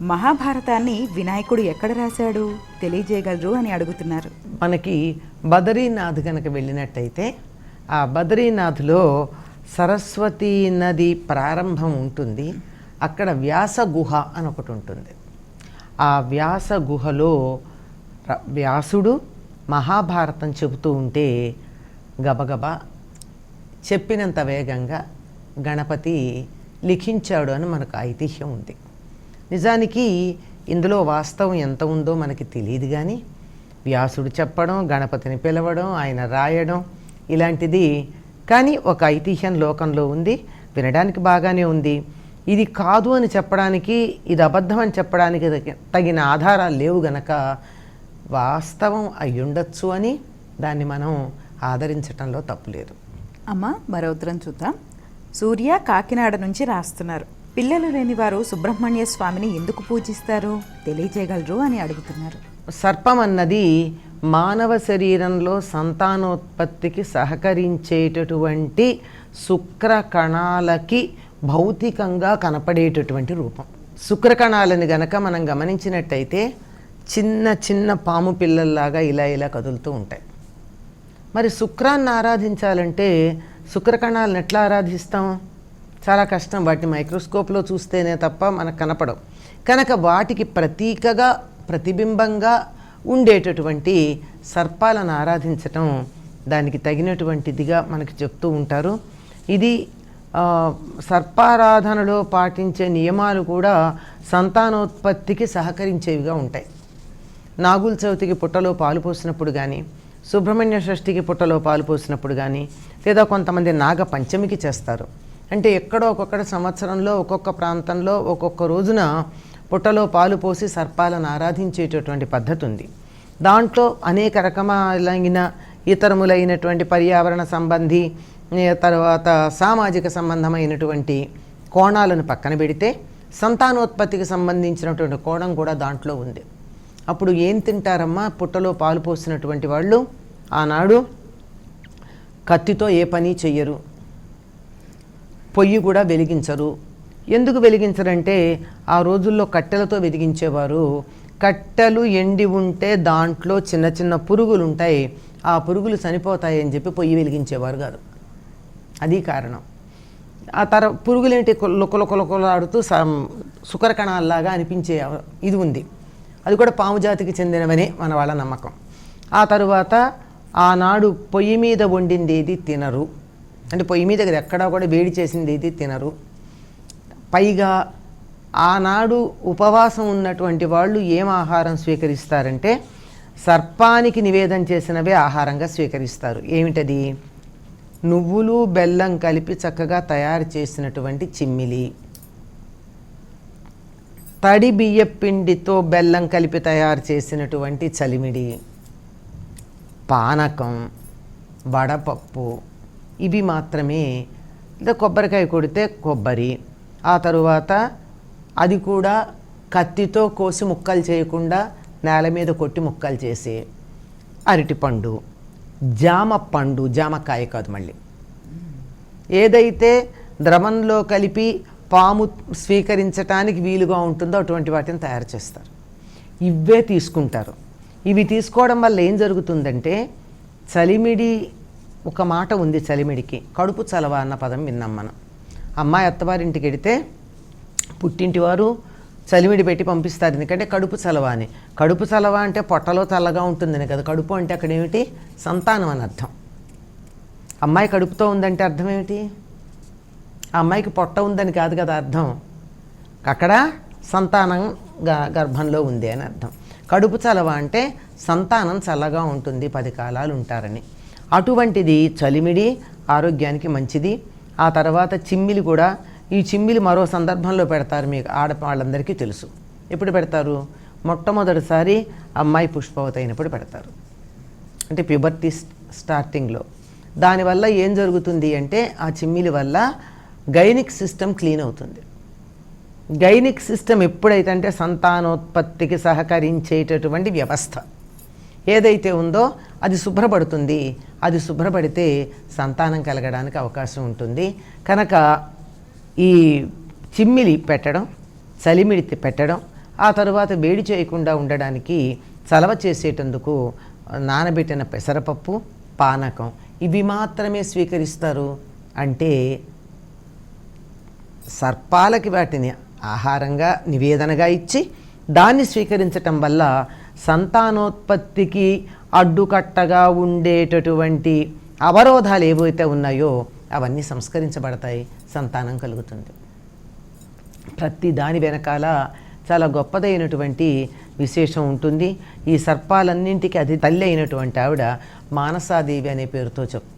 మహాభారతాన్ని వినాయకుడు ఎక్కడ రాశాడు? తెలియజేయగలరు అని అడుగుతున్నారు. మనకి బదరీనాథ్ కనుక వెళ్ళినట్టయితే ఆ బదరీనాథ్లో సరస్వతీ నది ప్రారంభం ఉంటుంది. అక్కడ వ్యాస గుహ అని ఒకటి ఉంటుంది. ఆ వ్యాస గుహలో వ్యాసుడు మహాభారతం చెబుతూ ఉంటే గబగబా చెప్పినంత వేగంగా గణపతి లిఖించాడు అని మనకు ఐతిహ్యం ఉంది. నిజానికి ఇందులో వాస్తవం ఎంత ఉందో మనకి తెలియదు కానీ వ్యాసుడు చెప్పడం గణపతిని పిలవడం ఆయన రాయడం ఇలాంటిది. కానీ ఒక ఐతిహ్యం లోకంలో ఉంది వినడానికి బాగానే ఉంది. ఇది కాదు అని చెప్పడానికి ఇది అబద్ధం అని చెప్పడానికి తగిన ఆధారాలు లేవు గనక వాస్తవం అయ్యుండొచ్చు అని దాన్ని మనం ఆదరించటంలో తప్పులేదు అమ్మ మరో ఉత్తరం చూద్దాం. సూర్య కాకినాడ నుంచి రాస్తున్నారు. పిల్లలు లేని వారు సుబ్రహ్మణ్య స్వామిని ఎందుకు పూజిస్తారు? తెలియజేయగలరు అని అడుగుతున్నారు. సర్పం అన్నది మానవ శరీరంలో సంతానోత్పత్తికి సహకరించేటటువంటి శుక్ర కణాలకి భౌతికంగా కనపడేటటువంటి రూపం. శుక్ర కణాలని గనక మనం గమనించినట్టయితే చిన్న చిన్న పాము పిల్లల్లాగా ఇలా ఇలా కదులుతూ ఉంటాయి. మరి శుక్రాన్ని ఆరాధించాలంటే శుక్రకణాలను ఎట్లా ఆరాధిస్తాం? చాలా కష్టం వాటిని మైక్రోస్కోప్లో చూస్తేనే తప్ప మనకు కనపడవు. కనుక వాటికి ప్రతీకగా ప్రతిబింబంగా ఉండేటటువంటి సర్పాలను ఆరాధించటం దానికి తగినటువంటిదిగా మనకి చెప్తూ ఉంటారు. ఇది సర్పారాధనలో పాటించే నియమాలు కూడా సంతానోత్పత్తికి సహకరించేవిగా ఉంటాయి. నాగుల చవితికి పుట్టలో పాలు పోసినప్పుడు కానీ సుబ్రహ్మణ్య షష్ఠికి పుట్టలో పాలు పోసినప్పుడు కానీ లేదా కొంతమంది నాగ పంచమికి చేస్తారు. అంటే ఎక్కడో ఒక్కొక్కటి సంవత్సరంలో ఒక్కొక్క ప్రాంతంలో ఒక్కొక్క రోజున పుట్టలో పాలు పోసి సర్పాలను ఆరాధించేటటువంటి పద్ధతి ఉంది దాంట్లో అనేక రకమైన ఇతరములైనటువంటి పర్యావరణ సంబంధి తర్వాత సామాజిక సంబంధమైనటువంటి కోణాలను పక్కన పెడితే సంతానోత్పత్తికి సంబంధించినటువంటి కోణం కూడా దాంట్లో ఉంది. అప్పుడు ఏం తింటారమ్మా? పుట్టలో పాలు పోసినటువంటి వాళ్ళు? ఆనాడు కత్తితో ఏ పని చెయ్యరు. పొయ్యి కూడా వెలిగించరు. ఎందుకు వెలిగించరంటే ఆ రోజుల్లో కట్టెలతో వెలిగించేవారు. కట్టెలు ఎండి ఉంటే దాంట్లో చిన్న చిన్న పురుగులు ఉంటాయి ఆ పురుగులు చనిపోతాయి అని చెప్పి పొయ్యి వెలిగించేవారు కాదు. అది కారణం. ఆ తర పురుగులేంటి లుకలుకలుకలాడుతూ సుకర కణాల్లాగా అనిపించే ఇది ఉంది. అది కూడా పాము జాతికి చెందినవనే మన వాళ్ళ నమ్మకం. ఆ తరువాత ఆనాడు పొయ్యి మీద వండింది ఏది తినరు. అంటే పొయ్యి మీద దగ్గర ఎక్కడా కూడా వేడి చేసింది ఇది తినరు. పైగా ఆనాడు ఉపవాసం ఉన్నటువంటి వాళ్ళు ఏం ఆహారం స్వీకరిస్తారంటే సర్పానికి నివేదన చేసినవే ఆహారంగా స్వీకరిస్తారు. ఏమిటది? నువ్వులు బెల్లం కలిపి చక్కగా తయారు చేసినటువంటి చిమ్మిలి. తడి బియ్యపిండితో బెల్లం కలిపి తయారు చేసినటువంటి చలిమిడి. పానకం వడపప్పు ఇవి మాత్రమే. లేదా కొబ్బరికాయ కొడితే కొబ్బరి ఆ తరువాత అది కూడా కత్తితో కోసి ముక్కలు చేయకుండా నేల మీద కొట్టి ముక్కలు చేసి అరటిపండు జామ పండు జామకాయ కాదు మళ్ళీ. ఏదైతే ద్రవంలో కలిపి పాము స్వీకరించటానికి వీలుగా ఉంటుందో అటువంటి వాటిని తయారు చేస్తారు. ఇవే తీసుకుంటారు. ఇవి తీసుకోవడం వల్ల ఏం జరుగుతుందంటే చలిమిడి ఒక మాట ఉంది చలిమిడికి. కడుపు చలవ అన్న పదం విన్నాం మనం. అమ్మాయి అత్తవారింటికి వెడితే పుట్టింటి వారు చలిమిడి పెట్టి పంపిస్తారు. ఎందుకంటే కడుపు చలవ అని. కడుపు చలవ అంటే పొట్టలో చల్లగా ఉంటుందని కదా. కడుపు అంటే అక్కడ ఏమిటి? సంతానం అని అర్థం. అమ్మాయి కడుపుతో ఉందంటే అర్థం ఏమిటి? ఆ అమ్మాయికి పొట్ట ఉందని కాదు కదా అర్థం. అక్కడ సంతానం గర్భంలో ఉంది అని అర్థం. కడుపు చలవ అంటే సంతానం చల్లగా ఉంటుంది పది కాలాలు ఉంటారని. అటువంటిది చలిమిడి ఆరోగ్యానికి మంచిది. ఆ తర్వాత చిమ్మిలి కూడా ఈ చిమ్మిలి మరో సందర్భంలో పెడతారు మీకు ఆడవాళ్ళందరికీ తెలుసు. ఎప్పుడు పెడతారు? మొట్టమొదటిసారి అమ్మాయి పుష్పవతి అయినప్పుడు పెడతారు. అంటే ప్యూబర్టీ స్టార్టింగ్లో. దానివల్ల ఏం జరుగుతుంది అంటే ఆ చిమ్మిలి వల్ల గైనిక్ సిస్టమ్ క్లీన్ అవుతుంది. గైనిక్ సిస్టమ్ ఎప్పుడైతే అంటే సంతానోత్పత్తికి సహకరించేటటువంటి వ్యవస్థ. ఏదైతే ఉందో అది శుభ్రపడుతుంది. అది శుభ్రపడితే సంతానం కలగడానికి అవకాశం ఉంటుంది. కనుక ఈ చిమ్మిలి పెట్టడం చలిమిడి పెట్టడం ఆ తరువాత వేడి చేయకుండా ఉండడానికి చలవ చేసేటందుకు నానబెట్టిన పెసరపప్పు పానకం ఇవి మాత్రమే స్వీకరిస్తారు. అంటే సర్పాలకి వాటిని ఆహారంగా నివేదనగా ఇచ్చి దాన్ని స్వీకరించటం వల్ల సంతానోత్పత్తికి అడ్డుకట్టగా ఉండేటటువంటి అవరోధాలు ఏవైతే ఉన్నాయో అవన్నీ సంస్కరించబడతాయి. సంతానం కలుగుతుంది. ప్రతి దాని వెనకాల చాలా గొప్పదైనటువంటి విశేషం ఉంటుంది. ఈ సర్పాలన్నింటికి అది తల్లి అయినటువంటి ఆవిడ మానసాదేవి అనే పేరుతో చెప్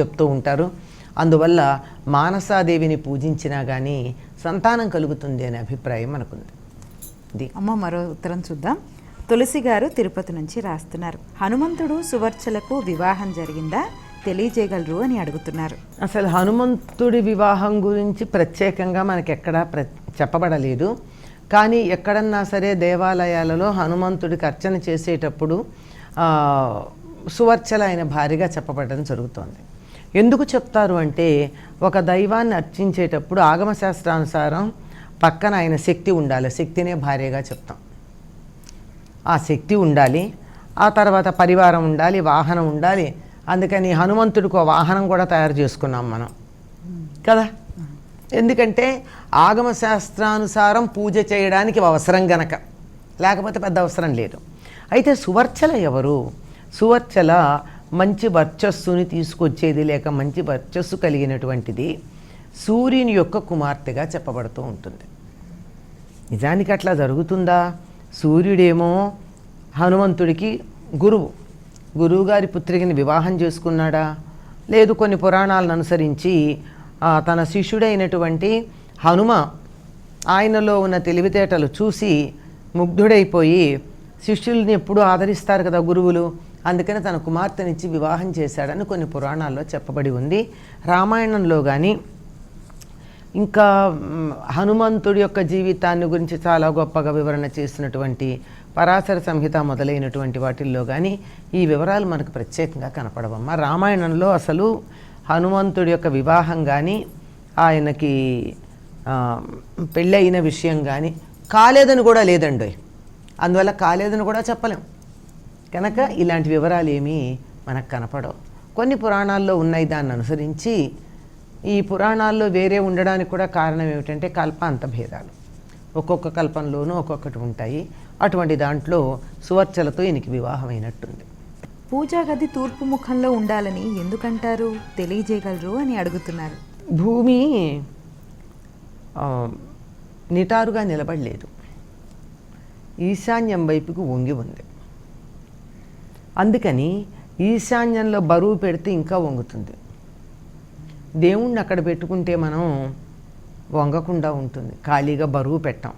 చెప్తూ ఉంటారు. అందువల్ల మానసాదేవిని పూజించినా కానీ సంతానం కలుగుతుంది అనే అభిప్రాయం మనకుంది. ఇది అమ్మ మరో ఉత్తరం చూద్దాం. తులసి గారు తిరుపతి నుంచి రాస్తున్నారు. హనుమంతుడు సువర్చలకు వివాహం జరిగిందా? తెలియజేయగలరు అని అడుగుతున్నారు. అసలు హనుమంతుడి వివాహం గురించి ప్రత్యేకంగా మనకి ఎక్కడా ప్ర చెప్పబడలేదు. కానీ ఎక్కడన్నా సరే దేవాలయాలలో హనుమంతుడికి అర్చన చేసేటప్పుడు సువర్చల ఆయన భారీగా చెప్పబడడం జరుగుతోంది. ఎందుకు చెప్తారు అంటే ఒక దైవాన్ని అర్చించేటప్పుడు ఆగమశాస్త్రానుసారం పక్కన ఆయన శక్తి ఉండాలి. శక్తినే భార్యగా చెప్తాం. ఆ శక్తి ఉండాలి ఆ తర్వాత పరివారం ఉండాలి వాహనం ఉండాలి. అందుకని హనుమంతుడికి వాహనం కూడా తయారు చేసుకున్నాం మనం. కదా? ఎందుకంటే ఆగమ శాస్త్రానుసారం పూజ చేయడానికి అవసరం గనక. లేకపోతే పెద్ద అవసరం లేదు. అయితే సువర్చల ఎవరు? సువర్చల మంచి వర్చస్సుని తీసుకొచ్చేది లేక మంచి వర్చస్సు కలిగినటువంటిది సూర్యుని యొక్క కుమార్తెగా చెప్పబడుతూ ఉంటుంది. నిజానికి అట్లా జరుగుతుందా? సూర్యుడేమో హనుమంతుడికి గురువు. గురువుగారి పుత్రికని వివాహం చేసుకున్నాడా? లేదు కొన్ని పురాణాలను అనుసరించి తన శిష్యుడైనటువంటి హనుమ ఆయనలో ఉన్న తెలివితేటలు చూసి ముగ్ధుడైపోయి శిష్యుల్ని ఎప్పుడూ ఆదరిస్తారు కదా గురువులు? అందుకని తన కుమార్తెనిచ్చి వివాహం చేశాడని కొన్ని పురాణాల్లో చెప్పబడి ఉంది. రామాయణంలో కానీ ఇంకా హనుమంతుడి యొక్క జీవితాన్ని గురించి చాలా గొప్పగా వివరణ చేసినటువంటి పరాశర సంహిత మొదలైనటువంటి వాటిల్లో కానీ ఈ వివరాలు మనకు ప్రత్యేకంగా కనపడవమ్మ రామాయణంలో అసలు హనుమంతుడి యొక్క వివాహం కానీ ఆయనకి పెళ్ళైన విషయం కానీ కాలేదని కూడా లేదండి అందువల్ల కాలేదని కూడా చెప్పలేం. కనుక ఇలాంటి వివరాలు ఏమీ మనకు కనపడవు. కొన్ని పురాణాల్లో ఉన్నాయి దాన్ని అనుసరించి ఈ పురాణాల్లో వేరే ఉండడానికి కూడా కారణం ఏమిటంటే కల్పాంత భేదాలు. ఒక్కొక్క కల్పంలోనూ ఒక్కొక్కటి ఉంటాయి. అటువంటి దాంట్లో సువర్చలతో ఈయనకి వివాహం అయినట్టుంది. పూజా గది తూర్పు ముఖంలో ఉండాలని ఎందుకంటారు? తెలియజేయగలరు అని అడుగుతున్నారు. భూమి నిటారుగా నిలబడలేదు. ఈశాన్యం వైపుకు వంగి ఉంది. అందుకని ఈశాన్యంలో బరువు పెడితే ఇంకా వంగుతుంది. దేవుణ్ణి అక్కడ పెట్టుకుంటే మనం వంగకుండా ఉంటుంది. ఖాళీగా బరువు పెట్టాం.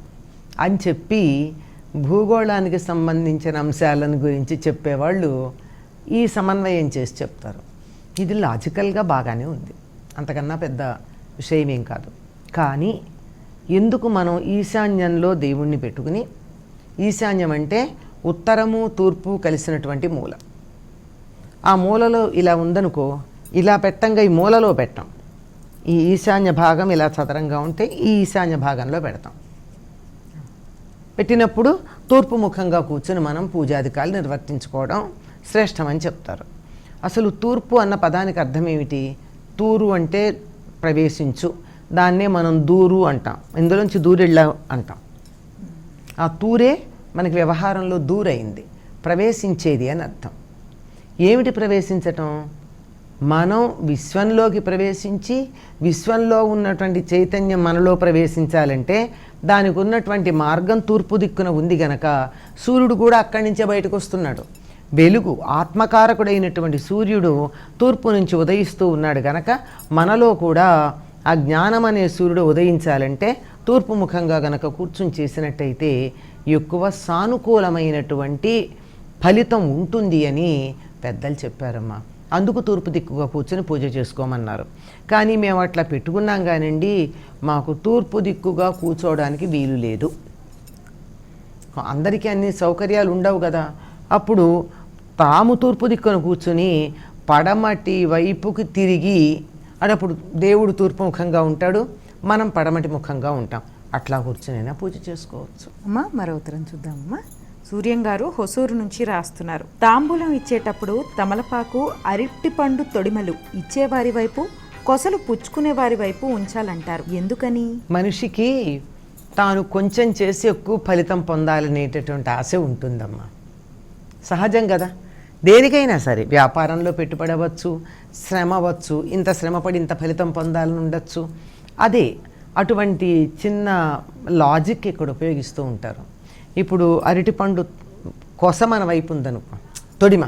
అని చెప్పి భూగోళానికి సంబంధించిన అంశాలను గురించి చెప్పేవాళ్ళు ఈ సమన్వయం చేసి చెప్తారు. ఇది లాజికల్గా బాగానే ఉంది. అంతకన్నా పెద్ద విషయం ఏం కాదు. కానీ ఎందుకు మనం ఈశాన్యంలో దేవుణ్ణి పెట్టుకుని ఈశాన్యం అంటే ఉత్తరము తూర్పు కలిసినటువంటి మూల. ఆ మూలలో ఇలా ఉందనుకో ఇలా పెట్టంగా ఈ మూలలో పెట్టాం. ఈ ఈశాన్య భాగం ఇలా చదరంగా ఉంటే ఈ ఈశాన్య భాగంలో పెడతాం. పెట్టినప్పుడు తూర్పు ముఖంగా కూర్చొని మనం పూజాధికారులు నిర్వర్తించుకోవడం శ్రేష్టమని చెప్తారు. అసలు తూర్పు అన్న పదానికి అర్థం ఏమిటి? తూరు అంటే ప్రవేశించు. దాన్నే మనం దూరు అంటాం. ఇందులోంచి దూరెళ్ళ అంటాం. ఆ తూరే మనకి వ్యవహారంలో దూరైంది. ప్రవేశించేది అని అర్థం. ఏమిటి ప్రవేశించటం? మనం విశ్వంలోకి ప్రవేశించి విశ్వంలో ఉన్నటువంటి చైతన్యం మనలో ప్రవేశించాలంటే దానికి ఉన్నటువంటి మార్గం తూర్పు దిక్కున ఉంది గనక సూర్యుడు కూడా అక్కడి నుంచే బయటకు వస్తున్నాడు. వెలుగు ఆత్మకారకుడైనటువంటి సూర్యుడు తూర్పు నుంచి ఉదయిస్తూ ఉన్నాడు గనక మనలో కూడా ఆ జ్ఞానం అనే సూర్యుడు ఉదయించాలంటే తూర్పు ముఖంగా గనక కూర్చుని చేసినట్టయితే ఎక్కువ సానుకూలమైనటువంటి ఫలితం ఉంటుంది అని పెద్దలు చెప్పారమ్మా. అందుకు తూర్పు దిక్కుగా కూర్చొని పూజ చేసుకోమన్నారు. కానీ మేము అట్లా పెట్టుకున్నాం కానండి మాకు తూర్పు దిక్కుగా కూర్చోవడానికి వీలు లేదు. అందరికీ అన్ని సౌకర్యాలు ఉండవు కదా. అప్పుడు తాము తూర్పు దిక్కున కూర్చుని పడమటి వైపుకి తిరిగి అడప్పుడు దేవుడు తూర్పు ముఖంగా ఉంటాడు మనం పడమటి ముఖంగా ఉంటాం. అట్లా కూర్చునైనా పూజ చేసుకోవచ్చు. అమ్మా మరో ఉత్తరం చూద్దామమ్మా. సూర్యం గారు హొసూరు నుంచి రాస్తున్నారు. తాంబూలం ఇచ్చేటప్పుడు తమలపాకు అరటిపండు తొడిమలు ఇచ్చేవారి వైపు కొసలు పుచ్చుకునే వారి వైపు ఉంచాలంటారు. ఎందుకని? మనిషికి తాను కొంచెం చేసి ఎక్కువ ఫలితం పొందాలనేటటువంటి ఆశ ఉంటుందమ్మా. సహజం కదా. దేనికైనా సరే వ్యాపారంలో పెట్టుబడి అవ్వచ్చు శ్రమ అవ్వచ్చు ఇంత శ్రమపడి ఇంత ఫలితం పొందాలని ఉండొచ్చు. అదే అటువంటి చిన్న లాజిక్ ఇక్కడ ఉపయోగిస్తూ ఉంటారు. ఇప్పుడు అరటిపండు కొస మన వైపు ఉందనుకో తొడిమ.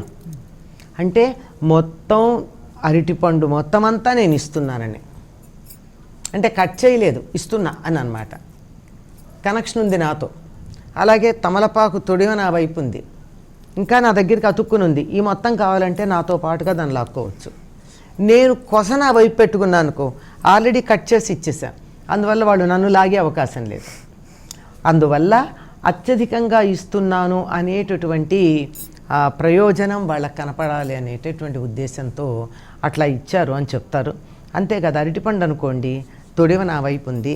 అంటే మొత్తం అరటిపండు మొత్తం అంతా నేను ఇస్తున్నానని. అంటే కట్ చేయలేదు ఇస్తున్నా అని అనమాట కనెక్షన్ ఉంది నాతో. అలాగే తమలపాకు తొడిమ నా వైపు ఉంది. ఇంకా నా దగ్గరికి అతుక్కుని ఉంది. ఈ మొత్తం కావాలంటే నాతో పాటుగా దాన్ని లాక్కోవచ్చు. నేను కొస నా వైపు పెట్టుకున్నాను అనుకో ఆల్రెడీ కట్ చేసి ఇచ్చేసాను అందువల్ల వాళ్ళు నన్ను లాగే అవకాశం లేదు. అందువల్ల అత్యధికంగా ఇస్తున్నాను అనేటటువంటి ప్రయోజనం వాళ్ళకి కనపడాలి అనేటటువంటి ఉద్దేశంతో అట్లా ఇచ్చారు అని చెప్తారు. అంతే కదా అరటిపండు అనుకోండి తొడివ నా వైపు ఉంది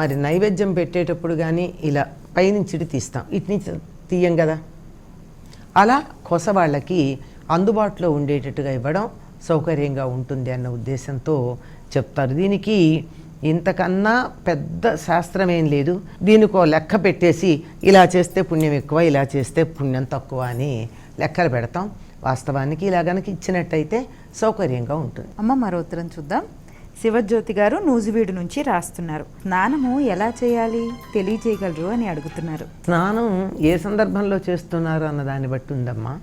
మరి నైవేద్యం పెట్టేటప్పుడు కానీ ఇలా పైనుంచి ఇటు తీస్తాం ఇటు నుంచి తీయం కదా. అలా కొస వాళ్ళకి అందుబాటులో ఉండేటట్టుగా ఇవ్వడం సౌకర్యంగా ఉంటుంది అన్న ఉద్దేశంతో చెప్తారు. దీనికి ఇంతకన్నా పెద్ద శాస్త్రం ఏం లేదు. దీనికో లెక్క పెట్టేసి ఇలా చేస్తే పుణ్యం ఎక్కువ ఇలా చేస్తే పుణ్యం తక్కువ అని లెక్కలు పెడతాం. వాస్తవానికి ఇలా గనక ఇచ్చినట్టయితే సౌకర్యంగా ఉంటుంది. అమ్మ మరో ఉత్తరం చూద్దాం. శివజ్యోతి గారు నూజివీడు నుంచి రాస్తున్నారు. స్నానము ఎలా చేయాలి? తెలియజేయగలరు అని అడుగుతున్నారు. స్నానం ఏ సందర్భంలో చేస్తున్నారు అన్న దాన్ని బట్టి ఉందమ్మా.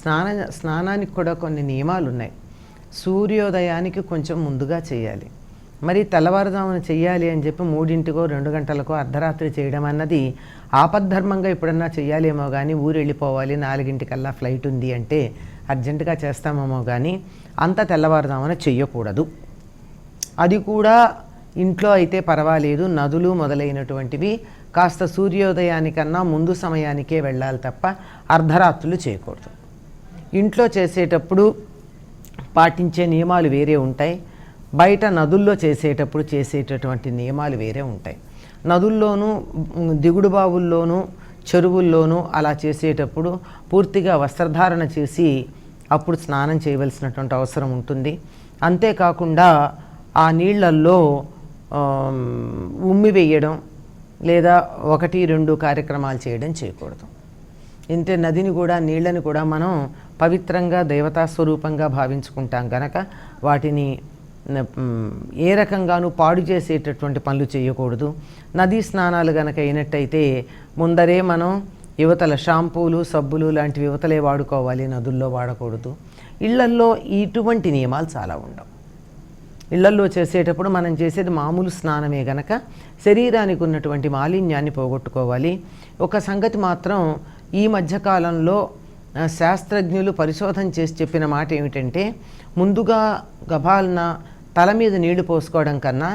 స్నాన స్నానానికి కూడా కొన్ని నియమాలు ఉన్నాయి సూర్యోదయానికి కొంచెం ముందుగా చేయాలి. మరి తెల్లవారుజామున చెయ్యాలి అని చెప్పి మూడింటికో రెండు గంటలకో అర్ధరాత్రి చేయడం అన్నది ఆపద్ధర్మంగా ఎప్పుడన్నా చెయ్యాలేమో కానీ ఊరు వెళ్ళిపోవాలి నాలుగింటికల్లా ఫ్లైట్ ఉంది అంటే అర్జెంటుగా చేస్తామేమో కానీ అంత తెల్లవారుజామున చెయ్యకూడదు. అది కూడా ఇంట్లో అయితే పర్వాలేదు నదులు మొదలైనటువంటివి కాస్త సూర్యోదయానికన్నా ముందు సమయానికే వెళ్ళాలి తప్ప అర్ధరాత్రులు చేయకూడదు. ఇంట్లో చేసేటప్పుడు పాటించే నియమాలు వేరే ఉంటాయి. బయట నదుల్లో చేసేటప్పుడు చేసేటటువంటి నియమాలు వేరే ఉంటాయి. నదుల్లోనూ దిగుడు బావుల్లోనూ చెరువుల్లోనూ అలా చేసేటప్పుడు పూర్తిగా వస్త్రధారణ చేసి అప్పుడు స్నానం చేయవలసినటువంటి అవసరం ఉంటుంది. అంతేకాకుండా ఆ నీళ్ళల్లో ఉమ్మి వేయడం లేదా ఒకటి రెండు కార్యక్రమాలు చేయడం చేయకూడదు. ఇంతే నదిని కూడా నీళ్ళని కూడా మనం పవిత్రంగా దేవతా స్వరూపంగా భావించుకుంటాం గనక వాటిని ఏ రకంగానూ పాడు చేసేటటువంటి పనులు చేయకూడదు. నదీ స్నానాలు గనక అయినట్టయితే ముందరే మనం యువతల షాంపూలు సబ్బులు లాంటివి యువతలే వాడుకోవాలి నదుల్లో వాడకూడదు. ఇళ్ళల్లో ఇటువంటి నియమాలు చాలా ఉండవు. ఇళ్ళల్లో చేసేటప్పుడు మనం చేసేది మామూలు స్నానమే గనక శరీరానికి ఉన్నటువంటి మాలిన్యాన్ని పోగొట్టుకోవాలి. ఒక సంగతి మాత్రం ఈ మధ్యకాలంలో శాస్త్రజ్ఞులు పరిశోధన చేసి చెప్పిన మాట ఏమిటంటే ముందుగా గభాలన తల మీద నీళ్ళు పోసుకోవడం కన్నా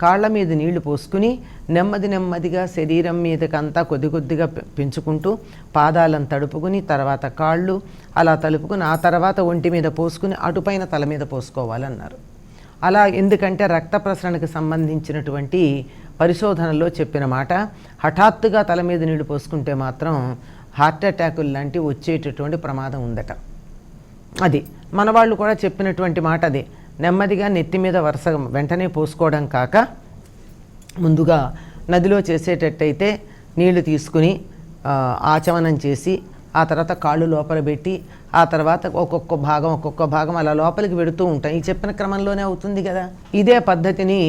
కాళ్ళ మీద నీళ్ళు పోసుకుని నెమ్మది నెమ్మదిగా శరీరం మీదకంతా కొద్ది కొద్దిగా పెంచుకుంటూ పాదాలను తడుపుకుని తర్వాత కాళ్ళు అలా తలుపుకుని ఆ తర్వాత ఒంటి మీద పోసుకుని అటుపైన తల మీద పోసుకోవాలన్నారు. అలా ఎందుకంటే రక్త ప్రసరణకు సంబంధించినటువంటి పరిశోధనలో చెప్పిన మాట హఠాత్తుగా తల మీద నీళ్ళు పోసుకుంటే మాత్రం హార్ట్ అటాకులు లాంటివి వచ్చేటటువంటి ప్రమాదం ఉందట. అది. మన వాళ్ళు కూడా చెప్పినటువంటి మాట అదే. నెమ్మదిగా నెత్తి మీద వరుస వెంటనే పోసుకోవడం కాక ముందుగా నదిలో చేసేటట్టయితే నీళ్ళు తీసుకుని ఆచమనం చేసి ఆ తర్వాత కాళ్ళు లోపల పెట్టి ఆ తర్వాత ఒక్కొక్క భాగం ఒక్కొక్క భాగం అలా లోపలికి పెడుతూ ఉంటాం. ఈ చెప్పిన క్రమంలోనే అవుతుంది కదా? ఇదే పద్ధతిని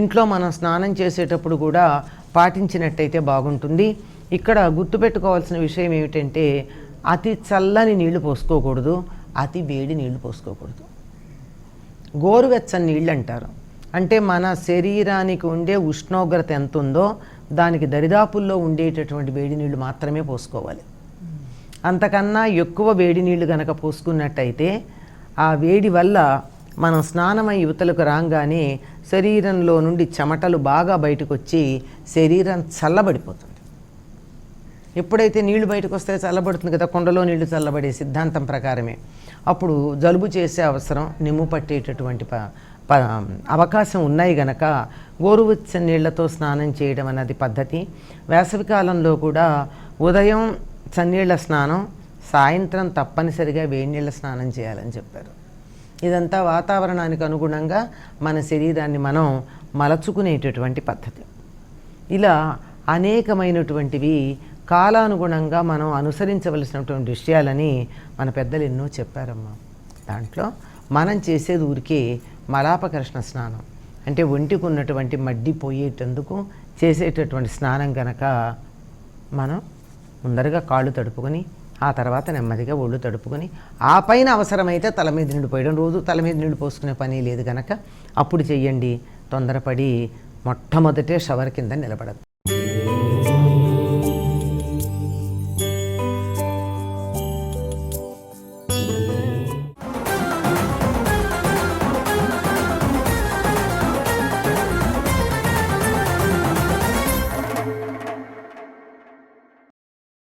ఇంట్లో మనం స్నానం చేసేటప్పుడు కూడా పాటించినట్టయితే బాగుంటుంది. ఇక్కడ గుర్తుపెట్టుకోవాల్సిన విషయం ఏమిటంటే అతి చల్లని నీళ్ళు పోసుకోకూడదు అతి వేడి నీళ్ళు పోసుకోకూడదు. గోరువెచ్చని నీళ్ళు అంటారు అంటే మన శరీరానికి ఉండే ఉష్ణోగ్రత ఎంత ఉందో దానికి దరిదాపుల్లో ఉండేటటువంటి వేడి నీళ్ళు మాత్రమే పోసుకోవాలి. అంతకన్నా ఎక్కువ వేడి నీళ్ళు కనుక పోసుకున్నట్టయితే ఆ వేడి వల్ల మనం స్నానమై యువతలకు రాగానే శరీరంలో నుండి చెమటలు బాగా బయటకు వచ్చి శరీరం చల్లబడిపోతుంది. ఎప్పుడైతే నీళ్ళు బయటకు వస్తే చల్లబడుతుంది కదా కుండలో నీళ్ళు చల్లబడే సిద్ధాంతం ప్రకారమే. అప్పుడు జలుబు చేసే అవసరం నిమ్ము పట్టేటటువంటి ప ప అవకాశం ఉన్నాయి గనక గోరువెచ్చని నీళ్ళతో స్నానం చేయడం అన్నది పద్ధతి. వేసవికాలంలో కూడా ఉదయం చన్నీళ్ళ స్నానం సాయంత్రం తప్పనిసరిగా వేడినీళ్ళ స్నానం చేయాలని చెప్పారు. ఇదంతా వాతావరణానికి అనుగుణంగా మన శరీరాన్ని మనం మలచుకునేటటువంటి పద్ధతి. ఇలా అనేకమైనటువంటివి కాలానుగుణంగా మనం అనుసరించవలసినటువంటి విషయాలని మన పెద్దలు ఎన్నో చెప్పారమ్మా. దాంట్లో మనం చేసేది ఊరికే మలాపకృష్ణ స్నానం. అంటే ఒంటికి ఉన్నటువంటి మడ్డి పోయేటందుకు చేసేటటువంటి స్నానం కనుక మనం ముందరగా కాళ్ళు తడుపుకొని ఆ తర్వాత నెమ్మదిగా ఒళ్ళు తడుపుకొని ఆ పైన అవసరమైతే తల మీద నీళ్ళు పోయడం రోజు తల మీద నీళ్ళు పోసుకునే పని లేదు కనుక అప్పుడు చెయ్యండి. తొందరపడి మొట్టమొదటే షవర్ కింద నిలబడద్దు.